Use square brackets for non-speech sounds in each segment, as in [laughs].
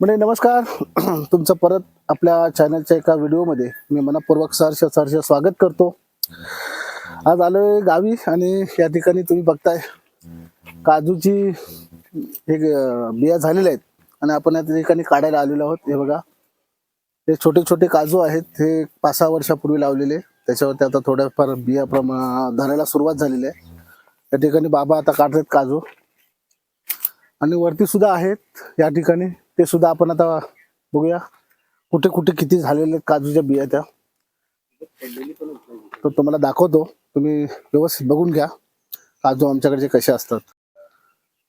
म्हणजे नमस्कार. [clears throat] तुमचं परत आपल्या चॅनलच्या एका व्हिडिओमध्ये मी मनापूर्वक सहर्ष सहर्ष स्वागत करतो. आज आलोय गावी आणि या ठिकाणी तुम्ही बघताय काजूची हे बिया झालेल्या आहेत आणि आपण या ठिकाणी काढायला आलेलो आहोत. हे बघा. हे छोटे छोटे काजू आहेत. हे पाच सहा वर्षापूर्वी लावलेले. त्याच्यावरती आता थोड्याफार बिया प्रमा धरायला सुरुवात झालेली आहे. या ठिकाणी बाबा आता काढतात काजू. आणि वरती सुद्धा आहेत या ठिकाणी. ते सुद्धा आपण आता बघूया. कुठे कुठे किती झालेले आहेत काजूच्या बिया त्या. तर तुम्हाला दाखवतो. तुम्ही व्यवस्थित बघून घ्या. काजू आमच्याकडचे कसे असतात.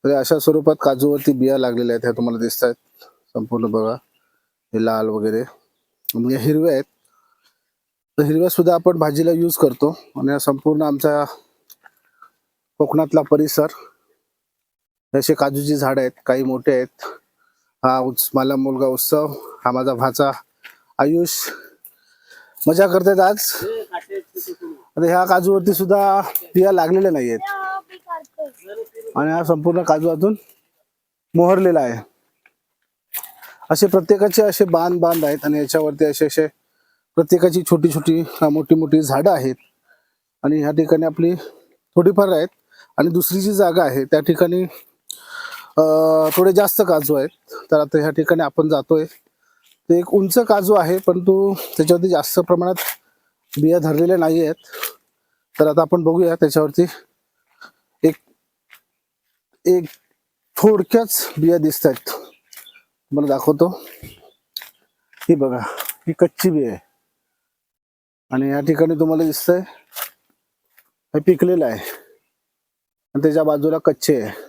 तर अशा स्वरूपात काजूवरती बिया लागलेल्या आहेत. ह्या तुम्हाला दिसत आहेत संपूर्ण बघा. हे लाल वगैरे. म्हणजे हिरव्या आहेत. तर हिरव्या सुद्धा आपण भाजीला यूज करतो. आणि संपूर्ण आमचा कोकणातला परिसर. असे काजूची झाड आहेत. काही मोठे आहेत. हा उस मला मुलगा उत्सव हा माझा भाचा आयुष. मजा करतात आज. आता ह्या काजूवरती सुद्धा बिया लागलेल्या नाही आहेत आणि हा संपूर्ण काजूतून मोहरलेला आहे. असे प्रत्येकाचे असे बांध बांध आहेत आणि याच्यावरती असे असे प्रत्येकाची छोटी छोटी मोठी मोठी झाडं आहेत. आणि ह्या ठिकाणी आपली थोडीफार आहेत. आणि दुसरी जी जागा आहे त्या ठिकाणी थोडे जास्त काजू आहेत. तर आता ह्या ठिकाणी आपण जातोय. ते एक उंच काजू आहे परंतु त्याच्यावरती जास्त प्रमाणात बिया धरलेल्या नाही आहेत. तर आता आपण बघूया त्याच्यावरती एक एक थोडक्याच बिया दिसत आहेत. मला दाखवतो. ही बघा ही कच्ची बी आहे. आणि या ठिकाणी तुम्हाला दिसतंय हे पिकलेलं आहे. आणि त्याच्या बाजूला कच्चे आहे.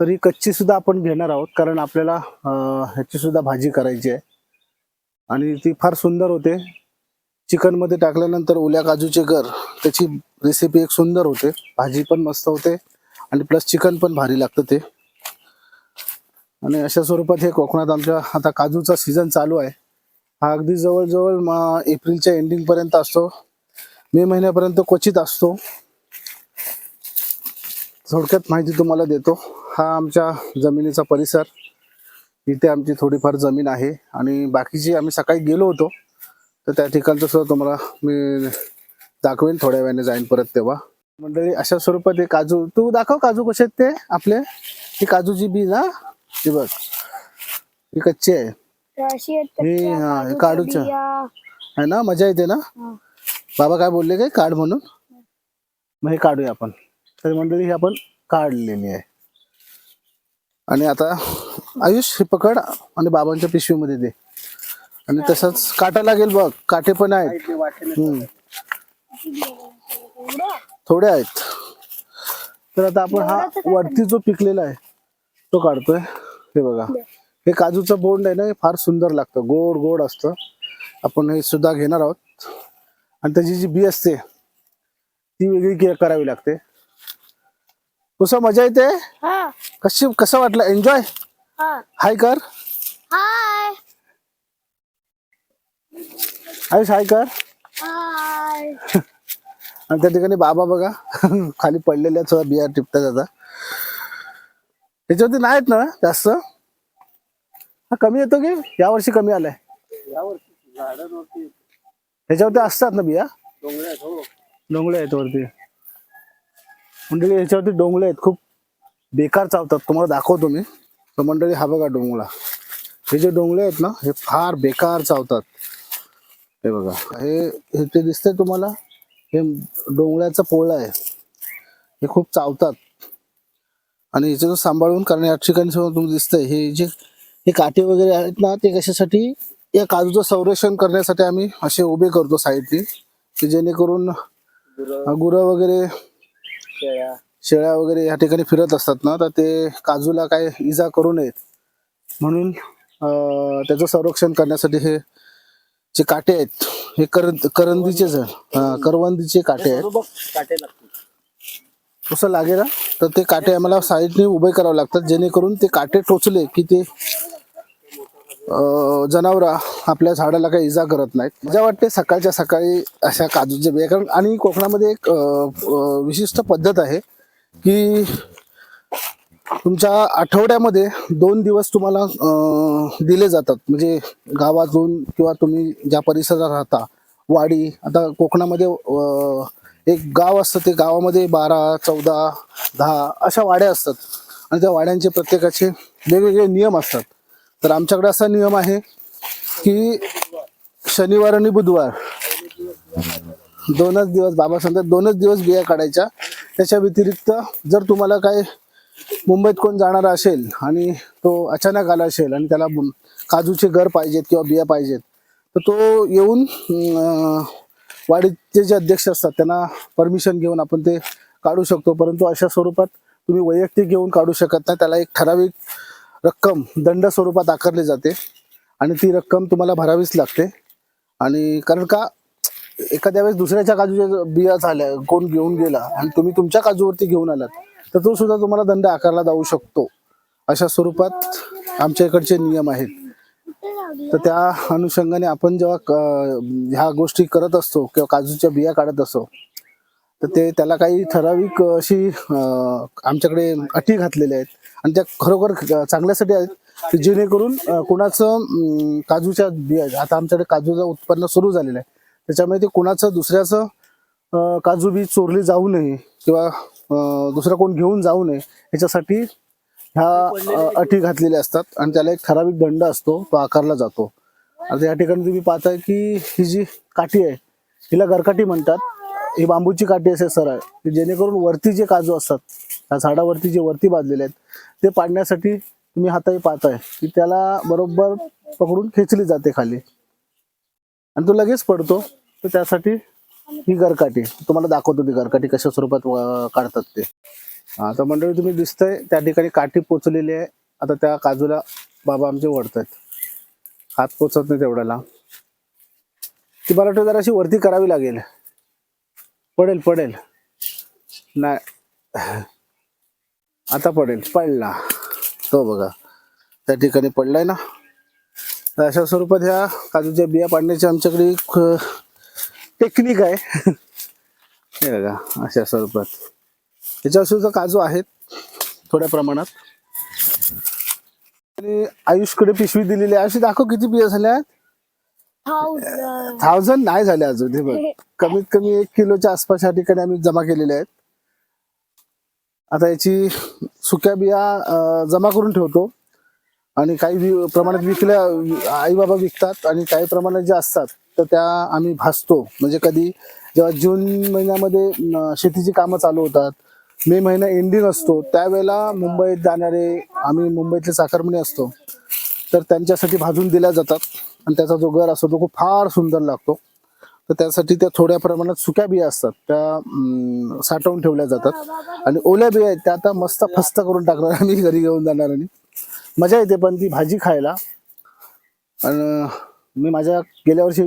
तर ही कच्ची सुद्धा आपण घेणार आहोत कारण आपल्याला ह्याची सुद्धा भाजी करायची आहे. आणि ती फार सुंदर होते. चिकनमध्ये टाकल्यानंतर ओल्या काजूचे गर त्याची रेसिपी एक सुंदर होते. भाजी पण मस्त होते आणि प्लस चिकन पण भारी लागतं ते. आणि अशा स्वरूपात हे कोकणात आमच्या आता काजूचा सीझन चालू आहे. हा अगदी जवळजवळ म- एप्रिलच्या एंडिंगपर्यंत असतो. मे महिन्यापर्यंत क्वचित असतो. थोडक्यात माहिती तुम्हाला देतो. हा आमच्या जमिनीचा परिसर. इथे आमची थोडीफार जमीन आहे आणि बाकीची आम्ही सकाळी गेलो होतो. तर त्या ठिकाणचं सुद्धा तुम्हाला मी दाखवेन थोड्या वेळाने जाईन परत तेव्हा. मंडळी अशा स्वरूपात हे काजू. तू दाखव काजू कसे आहेत ते आपले? ही काजूची बी ना ही बघ. ही कच्ची आहे. हे, हा. बिया. आहे ना? मजा येते ना. बाबा काय बोलले काय? काढ म्हणून? मग हे काढूया आपण. तर मंडळी ही आपण काढलेली आहे. आणि आता आयुष हे पकड आणि बाबांच्या पिशवीमध्ये दे. आणि तसंच काटा लागेल बघ काटे पण आहेत. हम्म. थोडे आहेत. तर आता आपण हा वरती जो पिकलेला आहे तो काढतोय. हे बघा. हे काजूचं बोंड आहे ना हे फार सुंदर लागतं. गोड गोड असतं. आपण हे सुद्धा घेणार आहोत. आणि त्याची जी बी असते ती वेगळी करावी लागते. कसं मजा येते? हा. कशी कसं वाटलं? एन्जॉय हा. हाय कर. हाय आयुष हाय कर. हाय [laughs] आणि त्या ठिकाणी बाबा बघा [laughs] खाली पडलेल्या थोडा बिया टिपतात आता. त्याच्यावरती नाहीत ना जास्त? हा कमी येतो की? यावर्षी कमी आलाय. ह्याच्यावरती असतात ना बिया? डोंगळे आहेत वरती. मंडळी याच्यावरती डोंगळे आहेत. खूप बेकार चावतात. तुम्हाला दाखवतो मी. तर मंडळी हा बघा डोंगळा हे जे डोंगळे आहेत ना हे फार बेकार चावतात. हे बघा. हे हे ते दिसतंय तुम्हाला हे डोंगळ्याचा पोळा आहे. हे खूप चावतात. आणि याचं सांभाळून कारण या ठिकाणी समोर तुम्हाला दिसतंय हे जे हे काटे वगैरे आहेत ना ते कशासाठी? या काजूचं संरक्षण करण्यासाठी आम्ही असे उभे करतो साईडने की जेणेकरून गुरं वगैरे शेळ्या. वगैरे या ठिकाणी फिरत असतात ना तर ते काजूला काय इजा करू नयेत. म्हणून अं, त्याचं संरक्षण करण्यासाठी हे जे काटे आहेत हे कर करंदीचे जण हा, करवंदीचे काटे आहेत. कसं लागेल तर ते काटे आम्हाला साईडने उभे करावे लागतात जेणेकरून ते काटे टोचले की ते जनावरं आपल्या झाडाला काही इजा करत नाहीत. मजा वाटते सकाळच्या सकाळी अशा काजूच्या बिया कारण आणि कोकणामध्ये एक विशिष्ट पद्धत आहे की तुमच्या आठवड्यामध्ये दोन दिवस तुम्हाला दिले जातात. म्हणजे गावातून किंवा तुम्ही ज्या परिसरात राहता वाडी आता कोकणामध्ये एक गाव असतं ते गावामध्ये बारा चौदा दहा अशा वाड्या असतात. आणि त्या वाड्यांचे प्रत्येकाचे वेगवेगळे नियम असतात. तर आमच्याकडे असा नियम आहे की शनिवार आणि बुधवार दोनच दिवस बाबा सांगतात दोनच दिवस बिया काढायच्या. त्याच्या व्यतिरिक्त जर तुम्हाला काय मुंबईत कोण जाणारा असेल आणि तो अचानक आला असेल आणि त्याला काजूचे घर पाहिजेत किंवा बिया पाहिजेत तर तो येऊन वाडीचे जे अध्यक्ष असतात त्यांना परमिशन घेऊन आपण ते काढू शकतो. परंतु अशा स्वरूपात तुम्ही वैयक्तिक घेऊन काढू शकत नाही. त्याला एक ठराविक रक्कम दंड स्वरूपात आकारली जाते आणि ती रक्कम तुम्हाला भरावीच लागते. आणि कारण का एखाद्या वेळेस दुसऱ्याच्या काजूच्या बिया झाल्या कोण घेऊन गेला आणि तुम्ही तुमच्या काजूवरती घेऊन आलात तर तो सुद्धा तुम्हाला दंड आकारला जाऊ शकतो. अशा स्वरूपात आमच्या इकडचे नियम आहेत. तर त्या अनुषंगाने आपण जेव्हा क- ह्या गोष्टी करत असतो किंवा काजूच्या बिया काढत असतो तर ते त्याला काही ठराविक अशी आमच्याकडे अटी घातलेल्या आहेत. आणि त्या खरोखर चांगल्यासाठी आहेत की जेणेकरून कोणाचं कुणाचं काजूच्या बिया आता आमच्याकडे काजूचं उत्पन्न सुरू झालेलं आहे. त्याच्यामुळे ते कुणाचं दुसऱ्याचं काजू बी चोरली जाऊ नये किंवा दुसरा कोण घेऊन जाऊ नये याच्यासाठी ह्या अटी घातलेल्या असतात आणि त्याला एक ठराविक दंड असतो तो आकारला जातो. आता या ठिकाणी तुम्ही पाहताय की ही जी काठी आहे हिला गरकाठी म्हणतात. ही बांबूची काठी असे सरळ की जेणेकरून वरती जे काजू असतात त्या झाडावरती जे वरती बांधलेले आहेत ते पाडण्यासाठी तुम्ही हाताही पाहताय की त्याला बरोबर पकडून खेचली जाते खाली. आणि तो लगेच पडतो तर त्यासाठी ही गरकाठी तुम्हाला दाखवतो ती गरकाठी कशा स्वरूपात काढतात ते. आता मंडळी तुम्ही दिसतंय त्या ठिकाणी काठी पोचलेली आहे. आता त्या काजूला बाबा आमचे ओढतायत. हात पोचत नाही तेवढ्याला. ती मला वाटतं जराशी वरती करावी लागेल. पडेल पडेल. नाही. आता पडेल पडला. तो बघा. त्या ठिकाणी पडलाय ना. तर अशा स्वरूपात ह्या काजूच्या बिया पाडण्याची आमच्याकडे एक टेक्निक आहे. हे बघा अशा स्वरूपात. याच्यावर सुद्धा काजू आहेत थोड्या प्रमाणात. आणि आयुषकडे पिशवी दिलेली आहे. अशी दाखव किती बिया झाल्या आहेत. थाउजंड. नाही झाले अजून हे बघ. [laughs] कमीत कमी एक किलोच्या आसपास या ठिकाणी आम्ही जमा केलेल्या आहेत. आता याची सुक्या बिया जमा करून ठेवतो. आणि काही प्रमाणात विकल्या आई बाबा विकतात आणि काही प्रमाणात जे असतात तर त्या आम्ही भासतो. म्हणजे कधी जेव्हा जून महिन्यामध्ये शेतीची कामं चालू होतात मे महिना एंडिंग असतो त्यावेळेला मुंबईत जाणारे आम्ही मुंबईतले चाकरमणी असतो तर त्यांच्यासाठी भाजून दिल्या जातात. आणि त्याचा जो गर असतो तो खूप फार सुंदर लागतो. तर त्यासाठी त्या थोड्या प्रमाणात सुक्या बिया असतात. त्या साठवून ठेवल्या जातात. आणि ओल्या बिया आहेत त्या आता मस्त फस्त करून टाकणार आम्ही घरी घेऊन जाणार आणि मजा येते पण ती भाजी खायला. आणि मी माझ्या गेल्या वर्षी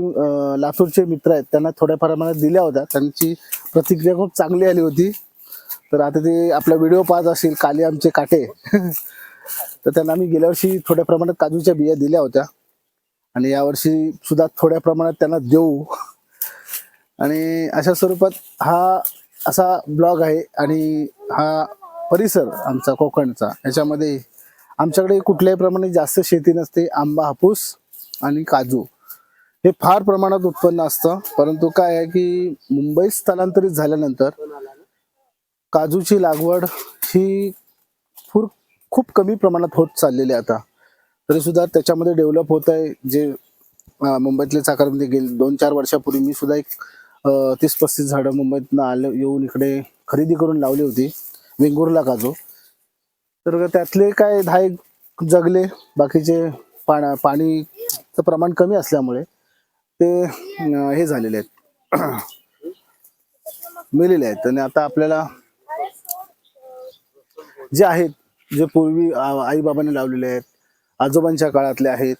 लातूरचे मित्र आहेत त्यांना थोड्या प्रमाणात दिल्या होत्या. त्यांची प्रतिक्रिया खूप चांगली आली होती. तर आता ते आपला व्हिडिओ पाहत असेल काले आमचे काटे. [laughs] तर त्यांना आम्ही गेल्या वर्षी थोड्या प्रमाणात काजूच्या बिया दिल्या होत्या. आणि यावर्षी सुद्धा थोड्या प्रमाणात त्यांना देऊ. आणि अशा स्वरूपात हा असा ब्लॉग आहे आणि हा परिसर आमचा कोकणचा. याच्यामध्ये आमच्याकडे कुठल्याही प्रमाणे जास्त शेती नसते. आंबा हापूस आणि काजू हे फार प्रमाणात उत्पन्न असतं. परंतु काय आहे की मुंबईत स्थलांतरित झाल्यानंतर काजूची लागवड ही खूप खूप कमी प्रमाणात होत चाललेली आहे आता. तरी सुद्धा त्याच्यामध्ये डेव्हलप होत आहे. जे मुंबईतले चाकरमध्ये गेले दोन चार वर्षापूर्वी मी सुद्धा एक तीस पस्तीस झाडं मुंबईतनं आले येऊन इकडे खरेदी करून लावली होती. वेंगुर्ला काजू. तर त्यातले काय दहा एक जगले. बाकीचे पाण्या पाणीचं प्रमाण कमी असल्यामुळे ते हे झालेले आहेत. [clears throat] मेलेले आहेत. आणि आता आपल्याला जे आहेत जे पूर्वी आईबाबांनी लावलेले आहेत आजोबांच्या काळातले आहेत.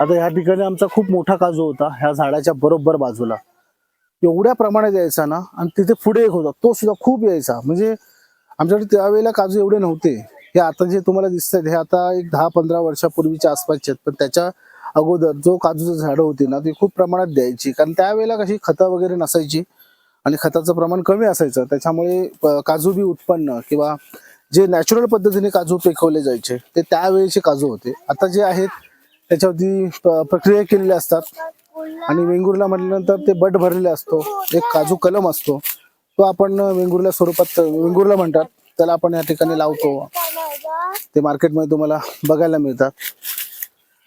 आता ह्या ठिकाणी आमचा खूप मोठा काजू होता ह्या झाडाच्या बरोबर बाजूला. एवढ्या प्रमाणात यायचा ना आणि तिथे पुढे एक होता तो सुद्धा खूप यायचा. म्हणजे आमच्याकडे त्यावेळेला काजू एवढे नव्हते. हे आता जे तुम्हाला दिसतात हे आता एक दहा पंधरा वर्षापूर्वीच्या आसपासचे आहेत. पण त्याच्या अगोदर जो काजूचं झाडं होती ना ती खूप प्रमाणात द्यायची. कारण त्यावेळेला कशी खतं वगैरे नसायची आणि खताचं प्रमाण कमी असायचं. त्याच्यामुळे काजू बी उत्पन्न किंवा जे नॅचरल पद्धतीने काजू पिकवले जायचे ते त्यावेळेचे काजू होते. आता जे आहेत त्याच्यावरती प्रक्रिया केलेल्या असतात. आणि वेंगुर्ला म्हटल्यानंतर ते बट भरलेले असतो. एक काजू कलम असतो. तो आपण वेंगुर्ला स्वरूपात वेंगुर्ला म्हणतात. त्याला आपण या ठिकाणी लावतो. ते मार्केटमध्ये तुम्हाला बघायला मिळतात.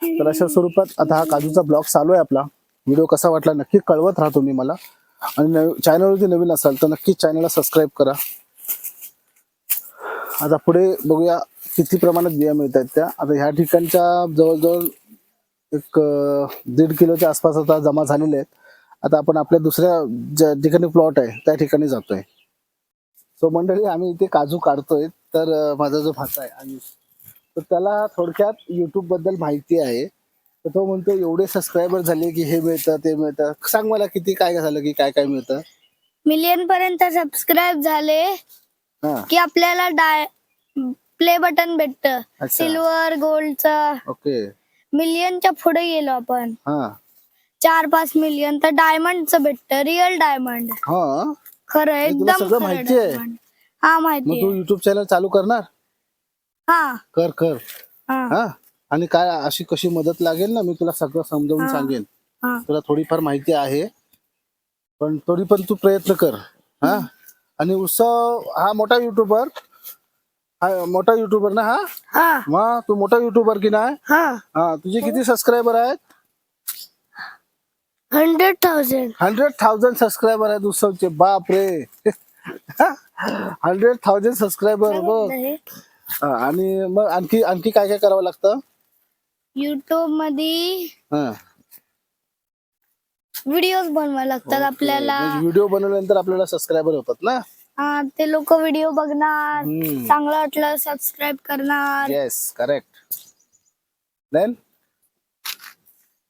तर अशा स्वरूपात आता हा काजूचा ब्लॉग चालू आहे आपला. व्हिडिओ कसा वाटला नक्की कळवत राहा तुम्ही मला. आणि चॅनलवरती नवीन असाल तर नक्की चॅनलला सबस्क्राईब करा. आता पुढे बघूया किती प्रमाणात बिया मिळत आहेत त्या. आता ह्या ठिकाणच्या जवळजवळ एक दीड किलोच्या आसपास आता जमा झालेले आहेत. आता आपण आपल्या दुसऱ्या ज्या ठिकाणी प्लॉट आहे त्या ठिकाणी जातोय. सो मंडळी आम्ही इथे काजू काढतोय. तर माझा जो भाचा आहे आणि तर त्याला थोडक्यात युट्यूबबद्दल माहिती आहे. तर तो म्हणतो एवढे सबस्क्रायबर झाले की हे मिळतं ते मिळतं. सांग मला किती काय काय झालं की काय काय मिळतं? मिलियन पर्यंत सबस्क्राईब झाले. की आपल्याला डाय प्ले बटन भेटत. सिल्वर गोल्डचं ओके. मिलियनच्या पुढे गेलो आपण. चार पाच मिलियन तर डायमंडचं भेटत. रिअल डायमंड हा. खरं तुला एकदम माहिती. हा माहिती तू युट्यूब चॅनल चालू करणार? हा. कर कर. हा. आणि काय अशी कशी मदत लागेल ना मी तुला सगळं समजावून. सांगेन. तुला थोडीफार माहिती आहे. पण तरी पण तू प्रयत्न कर. हा. आणि उत्सव हा मोठा युट्यूबर हा मोठा युट्यूबर ना हा? हा. मग तू मोठा युट्यूबर की नाही? हा. हा तुझे किती सबस्क्रायबर आहेत? Hundred thousand hundred thousand subscriber आहेत उत्सवचे बाप रे हंड्रेड थाउजंड सबस्क्रायबर बघ. हा, आणि मग आणखी आणखी काय काय करावं लागतं? युट्यूबमध्ये हा. व्हिडिओ बनवावे लागतात आपल्याला. व्हिडिओ बनवल्यानंतर आपल्याला सबस्क्रायबर होतात ना? हा ते लोक व्हिडिओ बघणार हम्म. चांगलं वाटलं सबस्क्राईब करणार. येस करेक्ट देन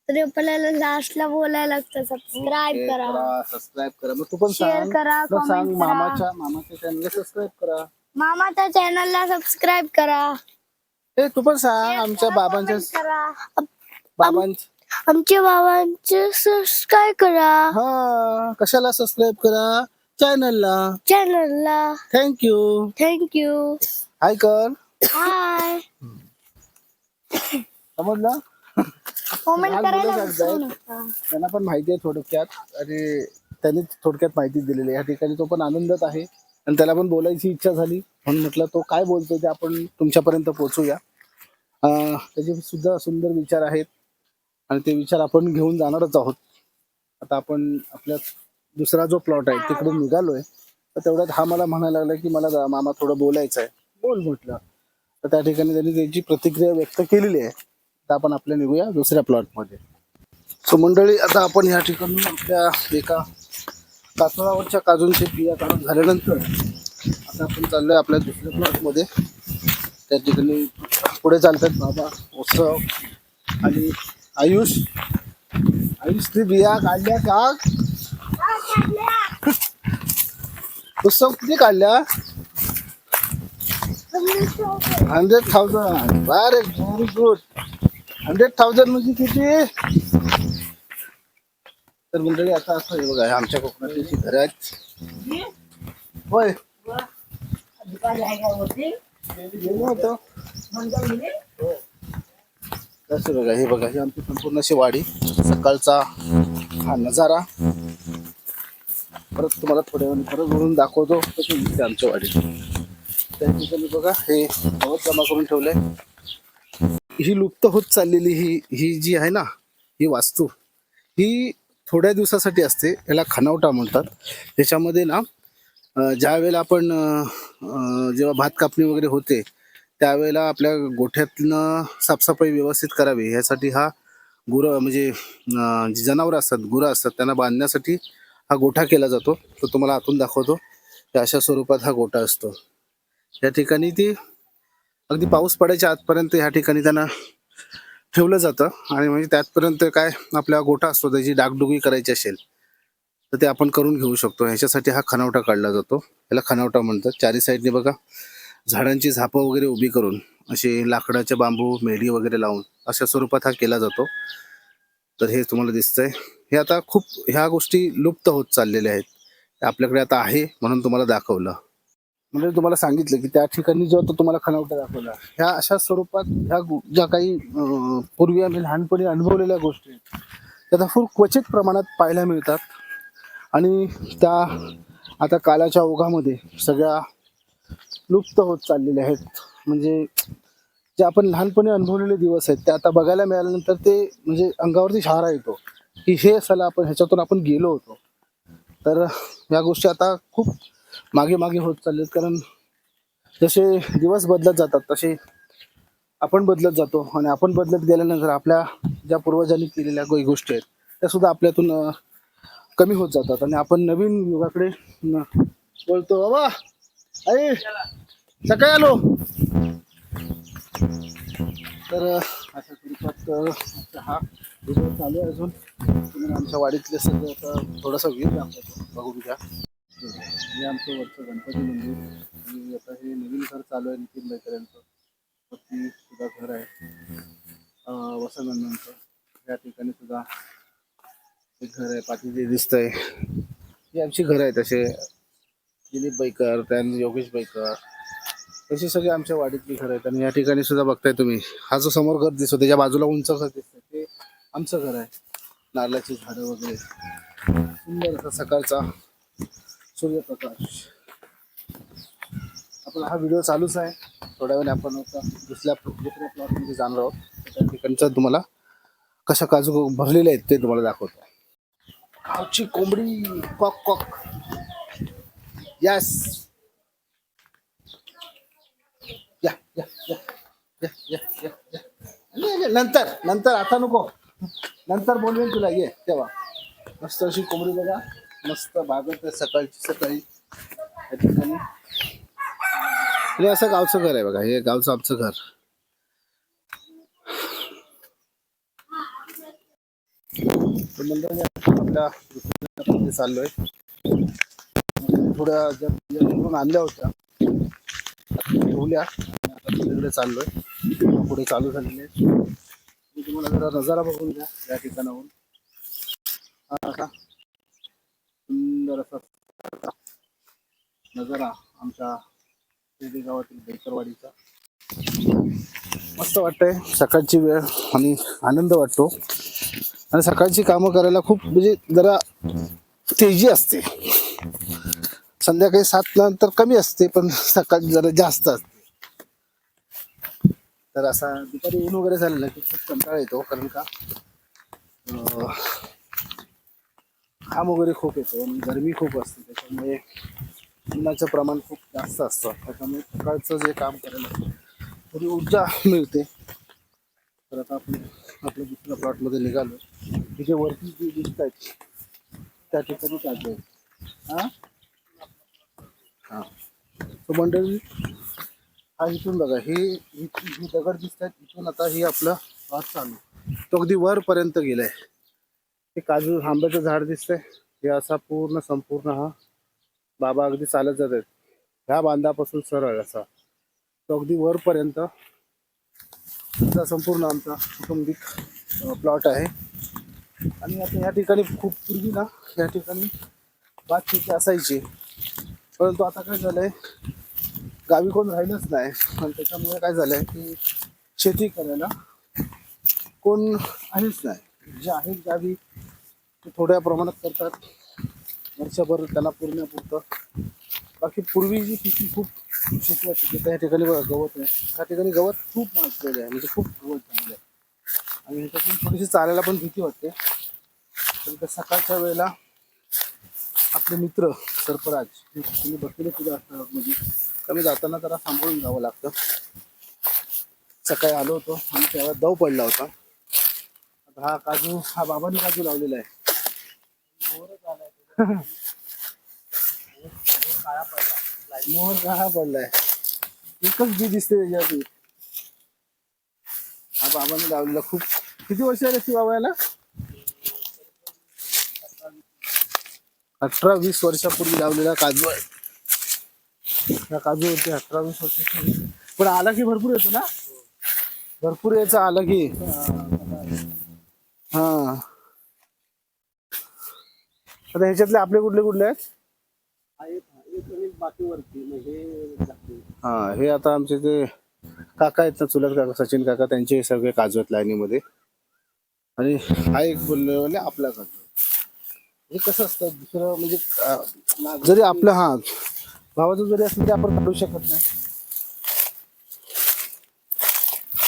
तरी आपल्याला लास्टला बोलायला लागतं सबस्क्राईब करा. सबस्क्राईब करा. मग तू पण Share सांग. करा, मग सांग करा. मामाच्या मामाच्या चॅनलला सबस्क्राईब करा. मामाच्या चॅनलला सबस्क्राईब करा. हे तू पण सांग आमच्या बाबांच्या करा. बाबांच्या आमच्या बाबांचे सबस्क्राईब करा. हा कशाला सबस्क्राईब करा? चॅनलला चॅनलला थँक्यू थँक्यू हाय कर हाय समजलं? कमेंट लहान करायला मुलं विसरू सांगतायत. नका. त्यांना पण माहिती आहे थोडक्यात. आणि त्यांनी थोडक्यात माहिती दिलेली आहे. या ठिकाणी तो पण आनंदात आहे. आणि त्याला पण बोलायची इच्छा झाली. म्हणून म्हटलं तो काय बोलतोय ते आपण तुमच्यापर्यंत पोहोचूया. अं, त्याचे सुद्धा सुंदर विचार आहेत. आणि ते विचार आपण घेऊन जाणारच आहोत. आता आपण आपल्या दुसरा जो प्लॉट आहे तिकडे निघालोय. तर तेवढ्यात हा मला म्हणायला लागला की मला मामा थोडं बोलायचं आहे बोल म्हटलं. तर त्या ठिकाणी त्यांनी त्याची प्रतिक्रिया व्यक्त केलेली आहे. तर आपण आपल्या निघूया दुसऱ्या प्लॉटमध्ये सो मंडळी आता आपण या ठिकाणी आपल्या एका कातळावरच्या काजूंचे बिया काढून झाल्यानंतर आता आपण चाललोय आपल्या दुसऱ्या प्लॉटमध्ये त्या ठिकाणी पुढे चालतात बाबा उत्सव आणि आयुष आयुष ती बिया काढल्या का? उत्सव किती काढल्या? हंड्रेड थाउजंड अरे व्हेरी गुड हंड्रेड थाउजंड म्हणजे किती? तर मंडळी आता असं आहे बघा आमच्या कोकणातली जी घरं आहेत होय होतो. तसं बघा हे बघा ही आमची संपूर्ण अशी वाडी. सकाळचा हा नजारा. परत तुम्हाला थोड्या वेळ परत भरून दाखवतो कशी दिसते आमच्या वाडी. त्या ठिकाणी बघा हे गवत जमा करून ठेवलंय. ही लुप्त होत चाललेली ही ही जी आहे ना ही वास्तू ही थोड्या दिवसासाठी असते. याला खनावटा म्हणतात. त्याच्यामध्ये ना ज्यावेळेला ज्या वेळेला आपण जेव्हा भात कापणी वगैरे होते त्यावेळेला आपल्या गोठ्यातनं साफसफाई व्यवस्थित करावी. यासाठी हा गुरं म्हणजे अं, जी जनावरं असतात गुरं असतात त्यांना बांधण्यासाठी हा गोठा केला जातो. तो तुम्हाला आतून दाखवतो. अशा स्वरूपात हा गोठा असतो. या ठिकाणी ती अगदी पाऊस पडायच्या आतपर्यंत ह्या ठिकाणी त्यांना ठेवलं जातं. आणि म्हणजे त्यातपर्यंत काय आपला गोठा असतो त्याची डागडुगी करायची असेल तर ते आपण करून घेऊ शकतो. ह्याच्यासाठी हा खनावटा काढला जातो. याला खनावटा म्हणतात. चारी साईडने बघा. झाडांची झापं वगैरे उभी करून असे लाकडाचे बांबू मेढी वगैरे लावून अशा स्वरूपात हा केला जातो. तर हे तुम्हाला दिसतंय. हे आता खूप ह्या गोष्टी लुप्त होत चाललेल्या आहेत. ते आपल्याकडे आता आहे म्हणून तुम्हाला दाखवलं. म्हणजे तुम्हाला सांगितलं की त्या ठिकाणी जो आता तुम्हाला खनावटा दाखवला ह्या अशा स्वरूपात ह्या ज्या काही पूर्वी आम्ही लहानपणी अनुभवलेल्या गोष्टी आहेत त्या आता क्वचित प्रमाणात पाहायला मिळतात. आणि त्या आता कालाच्या ओघामध्ये सगळ्या लुप्त होत चाललेले आहेत. म्हणजे जे आपण लहानपणी अनुभवलेले दिवस आहेत ते आता बघायला मिळाल्यानंतर ते म्हणजे अंगावरती शहारा येतो. की हे सला आपण ह्याच्यातून आपण गेलो होतो. तर या गोष्टी आता खूप मागे मागे होत चाललेत. कारण जसे दिवस बदलत जातात तसे आपण बदलत जातो. आणि आपण बदलत गेल्यानंतर आपल्या ज्या पूर्वजांनी केलेल्या काही गोष्टी आहेत त्या सुद्धा आपल्यातून कमी होत जातात. आणि आपण नवीन युगाकडे न- बोलतो बाबा अरे सकाळी आलो. तर अशा स्वरूपात हा व्हिडिओ चालू आहे अजून. तुम्ही आमच्या वाडीतले सगळं आता थोडासा व्ह्यू दाखवतो बघून घ्या. हे आमचं वरचं गणपती मंदिर आणि आता हे नवीन घर चालू आहे नितीन भाईकरांचं पत्नी सुद्धा घर आहे. अं, वसंत या ठिकाणी सुद्धा एक घर आहे पाठी जे दिसतंय. ही आमची घर आहेत असे. दिलीप बैकर त्यानंतर योगेश बैकर अशी सगळी आमच्या वाडीतली घर आहेत आणि या ठिकाणी सुद्धा बघताय तुम्ही. हा जो समोर घर दिसतो त्याच्या बाजूला उंच घर दिसतंय. ते आमचं घर आहे. नारळाची झाडं वगैरे. सुंदर असा सकाळचा सूर्यप्रकाश. आपला हा व्हिडिओ चालूच आहे. थोड्या वेळाने आपण आता दुसऱ्या दुसऱ्या प्लॉटमध्ये जाणार आहोत. त्या ठिकाणचं तुम्हाला कशा काजू भरलेले आहेत ते तुम्हाला दाखवतो. गावची कोंबडी कॉक कॉक. यस या या या या या या या. ये, ये, नंतर नंतर आता नको. नंतर बोलवेन तुला ये तेव्हा. मस्त अशी कोंबडी बघा. मस्त भागत आहे सकाळची सकाळी. या ठिकाणी. हे असं गावचं घर आहे बघा हे गावचं आमचं घर. आपल्या चाललोय. थोड्या ज्या आणल्या होत्या. ठेवल्या तिकडे चाललोय. पुढे चालू झालेले मी तुम्हाला जरा नजारा बघून घ्या या ठिकाणाहून. हा सुंदर असा नजारा आमच्या शिर्डी गावातील बेकरवाडीचा. मस्त वाटतंय. सकाळची वेळ आणि आनंद वाटतो. आणि सकाळची कामं करायला खूप म्हणजे जरा तेजी असते. संध्याकाळी सात नंतर कमी असते पण सकाळी जरा जास्त असते. तर असा दुपारी ऊन वगैरे झालेला की खूप कंटाळा येतो कारण का खाम घाम वगैरे खूप येतो आणि गरमी खूप असते त्याच्यामुळे उन्हाचं प्रमाण खूप जास्त असतं. त्याच्यामुळे सकाळचं जे काम करायला थोडी ऊर्जा मिळते. तर आता आपण आपल्या दुसऱ्या प्लॉटमध्ये निघालो. तिथे वरती जे दिसत आहेत त्या ठिकाणी चालतोय हां? हां. तो मंडळी हा इथून बघा हे हे दगड दिसत आहेत इथून आता ही आपलं वाद चालू तो अगदी वरपर्यंत गेलाय. हे काजू आंब्याचं झाड दिसतंय. हे असा पूर्ण संपूर्ण हा बाबा अगदी चालत जात आहेत. ह्या बांधापासून सरळ असा. तो अगदी वरपर्यंत. संपूर्ण आमचा कुटुंबिक प्लॉट आहे. आणि आता या ठिकाणी खूप पूर्वी ना या ठिकाणी भात शेती असायची. परंतु आता काय झालंय? गावी कोण राहिलंच नाही. आणि त्याच्यामुळे काय झालंय की शेती करायला कोण आहेच नाही. जे आहेत गावी ते थोड्या प्रमाणात करतात. वर्षभर त्याला पुरण्यापुरतं बाकी पूर्वी जी शेती खूप शेती असते त्या ठिकाणी बघा गवत आहे. त्या ठिकाणी गवत खूप माजलेलं आहे. म्हणजे खूप गवत चांगलं आहे. आणि ह्याच्यातून थोडीशी चालायला पण भीती वाटते. पण त्या सकाळच्या वेळेला आपले मित्र सर्पराज हे तुम्ही बसलेले सुद्धा असतात. म्हणजे कमी जाताना जरा सांभाळून जावं लागतं. सकाळी आलो होतो आणि तेव्हा दव पडला होता. आता हा काजू हा बाबांनी काजू लावलेला आहे. मोहर काळा पडलाय. एकच बी दिसते त्याच्यावरती हा बाबांनी लावलेला. खूप किती वर्ष आले ती बाबा याला? अठरा वीस वर्षापूर्वी लावलेला काजू आहे. या काजूवरती अठरा वीस वर्ष पण आला की भरपूर येतो ना? भरपूर यायचा आला की. हा. आता ह्याच्यातले आपले कुठले कुठले आहेत? हा हे आता आमचे ते काका आहेत ना चुलत काका सचिन काका त्यांचे हे सगळे काजू आहेत लाईनीमध्ये. आणि हा एक बोलले आपला काजू. हे कसं असतं दुसरं म्हणजे जरी आपलं हा भावाचं जरी असलं तरी आपण काढू शकत नाही.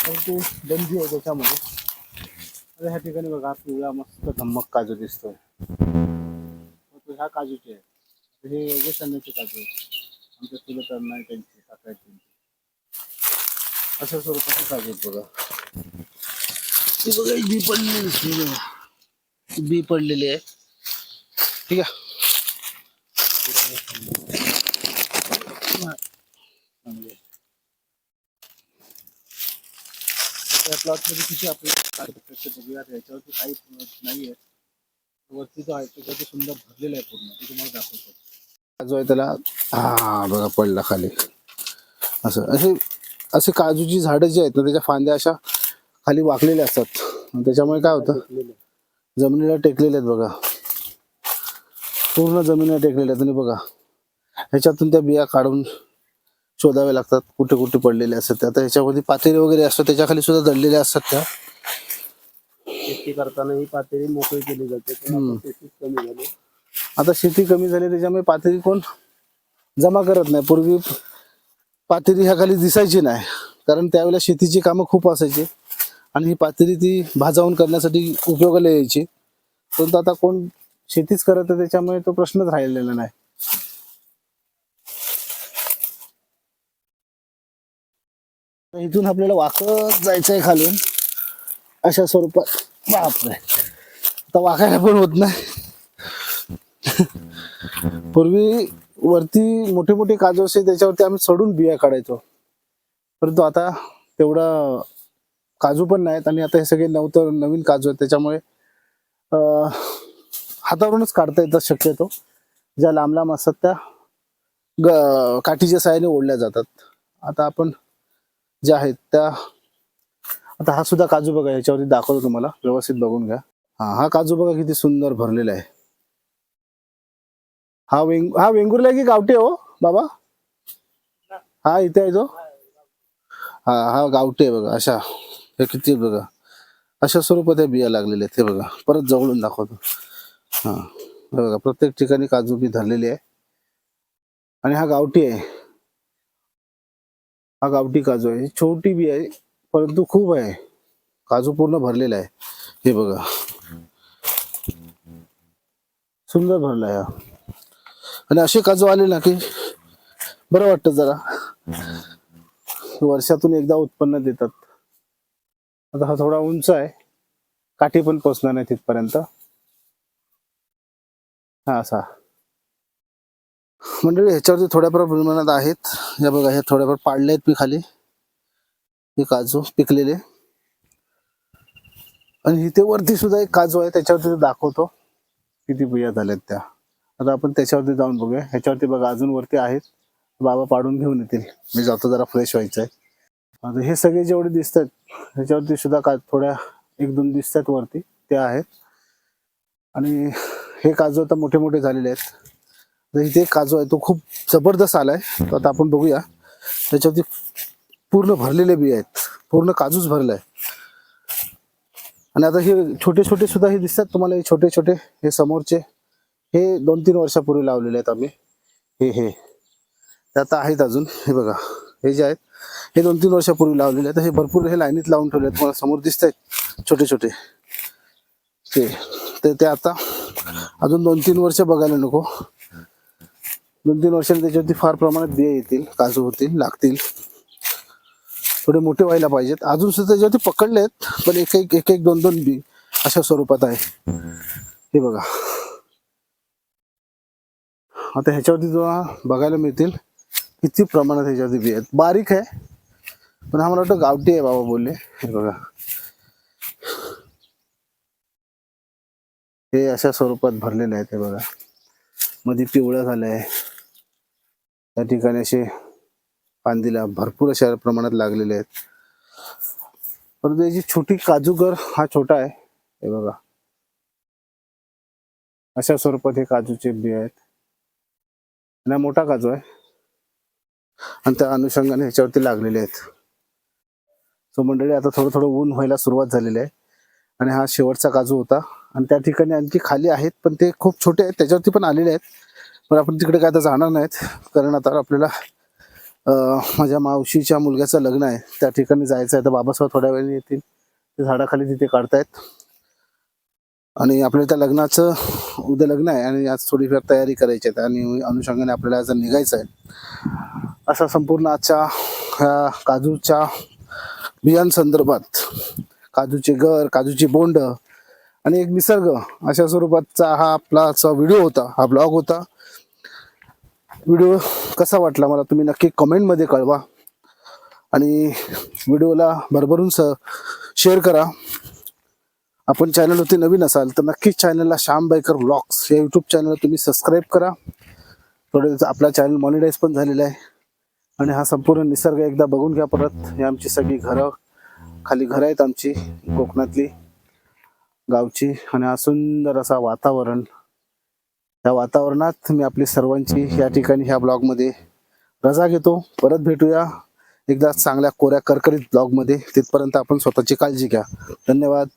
परंतु बंदी आहे त्याच्यामध्ये आता ह्या ठिकाणी बघा पिवळा मस्त धम्मक काजू दिसतोय. तो ह्या काजूचे आहे. हे योगेशांचे काजू आहेत. आमच्या चुलत अण्णा त्यांचे काका अशा स्वरूपाचे काजू आहेत बघा. ती बघा बी पडलेली बी पडलेली आहे. ठीक आहे चांगली आहे. आता या प्लॉटमध्ये किती आपले बघूया याच्यावरती काही नाही आहे वरती जो आहे त्याच्यावरती सुंदर भरलेला आहे पूर्ण. ते तुम्हाला दाखवतो. जो आहे त्याला हा बघा पडला खाली. असं असे असे काजूची झाडं जी आहेत ना त्याच्या फांद्या अशा खाली वाकलेल्या असतात. त्याच्यामुळे काय होतं? जमिनीला टेकलेले आहेत बघा. पूर्ण जमिनीला टेकलेल्या आहेत. आणि बघा ह्याच्यातून त्या बिया काढून शोधाव्या लागतात कुठे कुठे पडलेले असतात त्या. आता ह्याच्यामध्ये पातेले वगैरे असतात त्याच्याखाली सुद्धा दडलेले असतात त्या. शेती करताना ही पातळी मोकळी केली जाते पण. आता कमी झाली. आता शेती कमी झाली त्याच्यामुळे पातेरी कोण जमा करत नाही. पूर्वी पातेरी ह्या खाली दिसायची नाही कारण त्यावेळेला शेतीची कामं खूप असायची. आणि ही पातेरी ती भाजावून करण्यासाठी उपयोगाला यायची. परंतु आता कोण शेतीच करत आहे त्याच्यामुळे तो प्रश्नच राहिलेला नाही. इथून आपल्याला वाकत जायचंय खालून. अशा स्वरूपात. बापरे. आता वाकायला पण होत नाही. पूर्वी वरती मोठे मोठे काजू असे त्याच्यावरती आम्ही चढून बिया काढायचो. परंतु आता तेवढा काजू पण नाहीत आणि आता हे सगळे नवतर नवीन काजू आहेत. त्याच्यामुळे हातावरूनच काढता येतात शक्यतो. ज्या लांब लांब असतात त्या ग काठीच्या साहाय्याने ओढल्या जातात. आता आपण ज्या आहेत त्या आता हा सुद्धा काजू बघा याच्यावरती दाखवतो तुम्हाला. व्यवस्थित बघून घ्या. हा हा काजू बघा किती सुंदर भरलेला आहे. हा वेंग हा वेंगुर्ला आहे की गावठी आहे हो बाबा? हा इथे आहे तो. हा हा गावठी आहे बघा अशा. हे किती बघा. अशा स्वरूपात या बिया लागलेल्या आहेत हे बघा. परत जवळून दाखवतो. हा बघा प्रत्येक ठिकाणी काजू बी धरलेली आहे. आणि हा गावठी आहे. हा गावठी काजू आहे. छोटी बी आहे परंतु खूप आहे. काजू पूर्ण भरलेला आहे. हे बघा. सुंदर भरला आहे हा. आणि असे काजू आले ना की बरं वाटतं जरा. वर्षातून एकदा उत्पन्न देतात. आता हा थोडा उंच आहे. काठी पण पोचणार नाही तिथपर्यंत हा असा. मंडळी ह्याच्यावरती थोड्याफार प्रमाणात आहेत. या बघा हे थोड्याफार पाडले आहेत मी खाली हे काजू पिकलेले. आणि इथे वरती सुद्धा एक काजू आहे त्याच्यावरती दाखवतो. किती बिया झाल्यात त्या. आता आपण त्याच्यावरती जाऊन बघूया. ह्याच्यावरती बघा अजून वरती आहेत. बाबा पाडून घेऊन येतील. मी जातो जरा फ्रेश व्हायचं आहे आता हे सगळे जेवढे दिसत आहेत ह्याच्यावरती सुद्धा का थोड्या एक दोन दिसत आहेत वरती. त्या आहेत. आणि हे काजू आता मोठे मोठे झालेले आहेत. म्हणजे तर इथे काजू आहे तो खूप जबरदस्त आलाय. तो आता आपण बघूया. त्याच्यावरती पूर्ण भरलेले बी आहेत. पूर्ण काजूच भरलाय. आणि आता हे छोटे छोटे सुद्धा हे दिसतात. तुम्हाला हे छोटे छोटे हे समोरचे. हे दोन तीन वर्षापूर्वी लावलेले आहेत आम्ही. हे हे. ते आता आहेत अजून. हे बघा. हे जे आहेत हे दोन तीन वर्षापूर्वी लावलेले आहेत. हे भरपूर हे लाईनीत लावून ठेवले आहेत. तुम्हाला समोर दिसत आहेत छोटे छोटे. ते ते ते आता अजून दोन तीन वर्ष बघायला नको. दोन तीन वर्षांनी त्याच्यावरती फार प्रमाणात बिया येतील काजू होतील लागतील. थोडे मोठे व्हायला पाहिजेत. अजून सुद्धा त्याच्यावरती पकडले आहेत पण एक एक एक एक दोन दोन बी अशा स्वरूपात आहे. हे बघा. आता ह्याच्यावरती जेव्हा बघायला मिळतील किती प्रमाणात ह्याच्यावरती बी आहेत. बारीक आहे पण हा मला वाटतं गावठी आहे बाबा बोलले. हे बघा. हे अशा स्वरूपात भरलेले आहेत हे बघा. मध्ये पिवळं झालंय. त्या ठिकाणी असे कांदीला भरपूर अशा प्रमाणात लागलेले आहेत. परंतु याची छोटी काजूगर हा छोटा आहे. हे बघा. अशा स्वरूपात हे काजूचे बी आहेत. आणि हा मोठा काजू आहे. आणि त्या अनुषंगाने ह्याच्यावरती लागलेले आहेत. सो मंडळी आता थोडं थोडं ऊन व्हायला सुरुवात झालेली आहे. आणि हा शेवटचा काजू होता. आणि त्या ठिकाणी आणखी खाली आहेत पण ते खूप छोटे आहेत. त्याच्यावरती पण आलेले आहेत. पण आपण तिकडे काय आता जाणार नाहीत. कारण आता आपल्याला माझ्या मावशीच्या मुलग्याचं लग्न आहे. त्या ठिकाणी जायचं आहे. तर बाबासाहेब थोड्या वेळाने येतील. ते झाडाखाली तिथे काढतायत. आणि आपल्याला त्या लग्नाचं उद्या लग्न आहे. आणि आज थोडीफार तयारी करायची आहे. आणि अनुषंगाने आपल्याला आज निघायचं आहे. असा संपूर्ण आजच्या ह्या काजूच्या बियांसंदर्भात काजूचे घर काजूची बोंड आणि एक निसर्ग अशा स्वरूपाचा हा आपला व्हिडिओ होता. हा ब्लॉग होता. व्हिडिओ कसा वाटला मला तुम्ही नक्की कमेंटमध्ये कळवा. आणि व्हिडिओला भरभरून स शेअर करा. आपण चॅनलवरती नवीन असाल तर नक्कीच चॅनलला श्याम बायकर व्लॉग्स या यूट्यूब चॅनल तुम्ही सबस्क्राईब करा. थोडे आपला चॅनल मॉनिटाईज पण झालेला आहे. आणि हा संपूर्ण निसर्ग एकदा बघून घ्या परत. हे आमची सगळी घरं खाली घरं आहेत आमची कोकणातली गावची. आणि हा सुंदर असा वातावरण. या वातावरणात मी आपली सर्वांची या ठिकाणी ह्या ब्लॉगमध्ये रजा घेतो. परत भेटूया. एकदा चांगल्या कोऱ्या करकरीत ब्लॉगमध्ये. तिथपर्यंत आपण स्वतःची काळजी घ्या. धन्यवाद.